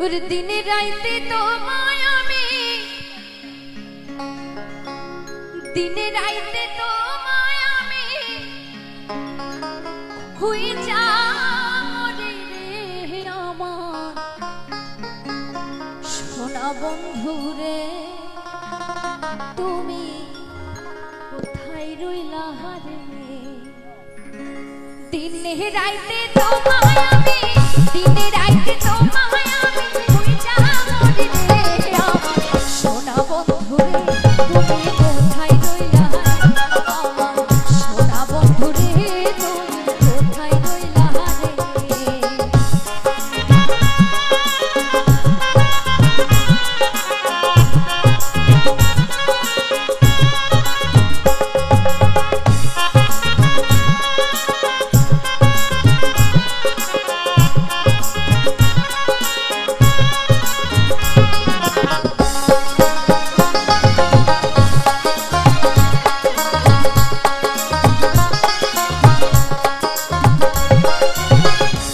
ওর দিনে রাইতে তোমায় আমি। দিনে রাইতে তোমায় আমি। হয়ে যারে রে আমার। সোনা বন্ধু রে তুমি কোথায় রইলা রে দিনে রাইতে তোমায় আমি।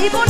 জীবন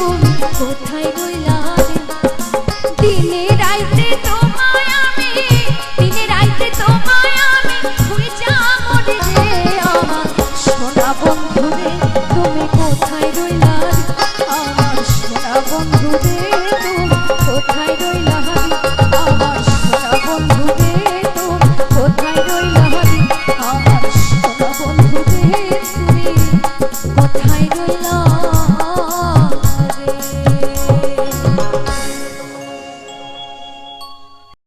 我太累了